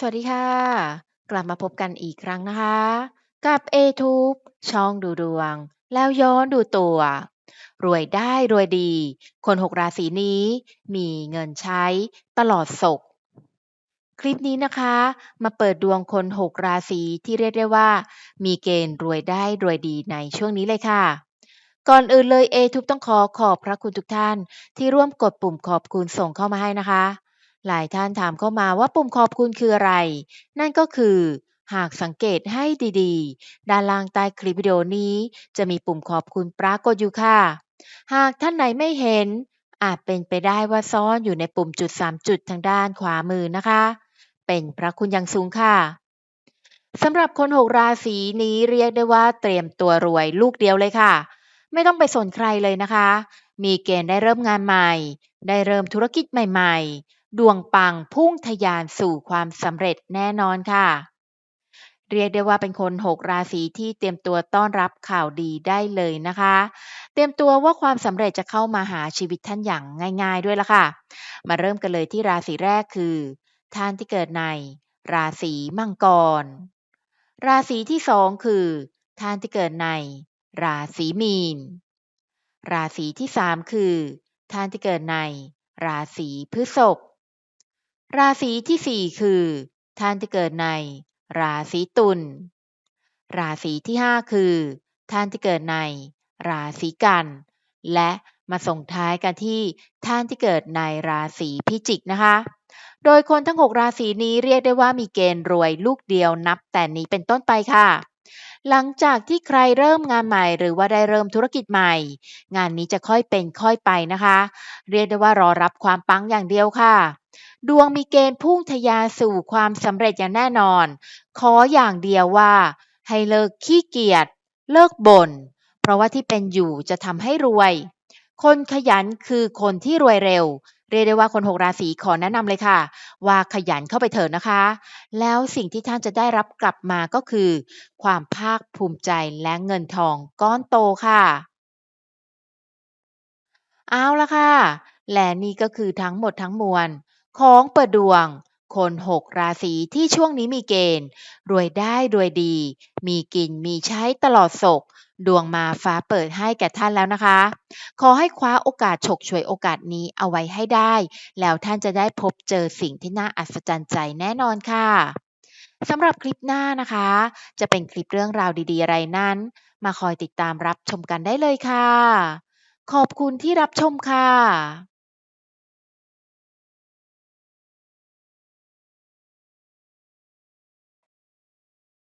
สวัสดีค่ะ กลับมาพบกันอีกครั้งนะคะ กับ A-Tube ช่องดูดวง แล้วย้อนดูตัว รวยได้รวยดี คน6ราศีนี้มีเงินใช้ตลอดศก คลิปนี้นะคะ มาเปิดดวงคน6ราศีที่เรียกได้ว่า มีเกณฑ์รวยได้รวยดีในช่วงนี้เลยค่ะก่อนอื่นเลย A-Tube ต้องขอขอบพระคุณทุกท่าน ที่ร่วมกดปุ่มขอบคุณส่งเข้ามาให้นะคะ หลายท่านถามเข้ามาว่าปุ่มขอบคุณคืออะไร นั่นก็คือ หากสังเกตให้ดีๆ ด้านล่างใต้คลิปวิดีโอนี้ จะมีปุ่มขอบคุณปรากฏอยู่ค่ะ หากท่านไหนไม่เห็น อาจเป็นไปได้ว่าซ่อนอยู่ในปุ่มจุด 3 จุดทางด้านขวามือนะคะ เป็นพระคุณอย่างสูงค่ะสำหรับคน6ราศีนี้เรียกได้ว่าเตรียมตัวรวยลูกเดียวเลยค่ะ ไม่ต้องไปสนใครเลยนะคะ มีเกณฑ์ได้เริ่มงานใหม่ ได้เริ่มธุรกิจใหม่ ๆ ดวงปังพุ่งทะยานสู่ความสำเร็จแน่นอนค่ะ เรียกได้ว่าเป็นคน6ราศีที่เตรียมตัวต้อนรับข่าวดีได้เลยนะคะ เตรียมตัวว่าความสำเร็จจะเข้ามาหาชีวิตท่านอย่างง่าย ๆ ด้วยล่ะค่ะ มาเริ่มกันเลยที่ราศีแรกคือ ท่านที่เกิดใน ราศีมังกร ราศีที่2คือ ท่านที่เกิดใน ราศีมีน ราศีที่3คือ ท่านที่เกิดใน ราศีพฤษภ ราศีที่4คือ ท่านที่เกิดใน ราศีตุล ราศีที่5คือ ท่านที่เกิดใน ราศีกัน และมาส่งท้ายกันที่ท่านที่เกิดในราศีพิจิกนะคะ โดยคนทั้ง 6 ราศีนี้เรียกได้ว่ามีเกณฑ์รวยลูกเดียวนับแต่นี้เป็นต้นไปค่ะ หลังจากที่ใครเริ่มงานใหม่หรือว่าได้เริ่มธุรกิจใหม่ งานนี้จะค่อยเป็นค่อยไปนะคะ เรียกได้ว่ารอรับความปังอย่างเดียวค่ะ ดวงมีเกณฑ์พุ่งทะยานสู่ความสำเร็จอย่างแน่นอน ขออย่างเดียวว่า ให้เลิกขี้เกียจเลิกบ่น เพราะว่าที่เป็นอยู่จะทำให้รวย คนขยันคือคนที่รวยเร็ว เรียกได้ว่าคน6ราศีขอแนะนำเลยค่ะ ว่าขยันเข้าไปเถอะนะคะ แล้วสิ่งที่ท่านจะได้รับกลับมาก็คือ ความภาคภูมิใจและเงินทองก้อนโตค่ะ เอาละค่ะ และนี่ก็คือทั้งหมดทั้งมวล ของเปิดดวง คน6ราศีที่ช่วงนี้มีเกณฑ์ รวยได้รวยดี มีกินมีใช้ตลอดศก ดวงมาฟ้าเปิดให้แก่ท่านแล้วนะคะ ขอให้คว้าโอกาสฉกฉวยโอกาสนี้เอาไว้ให้ได้ แล้วท่านจะได้พบเจอสิ่งที่น่าอัศจรรย์ใจแน่นอนค่ะสำหรับคลิปหน้านะคะ จะเป็นคลิปเรื่องราวดีๆ อะไรนั้น มาคอยติดตามรับชมกันได้เลยค่ะ ขอบคุณที่รับชมค่ะ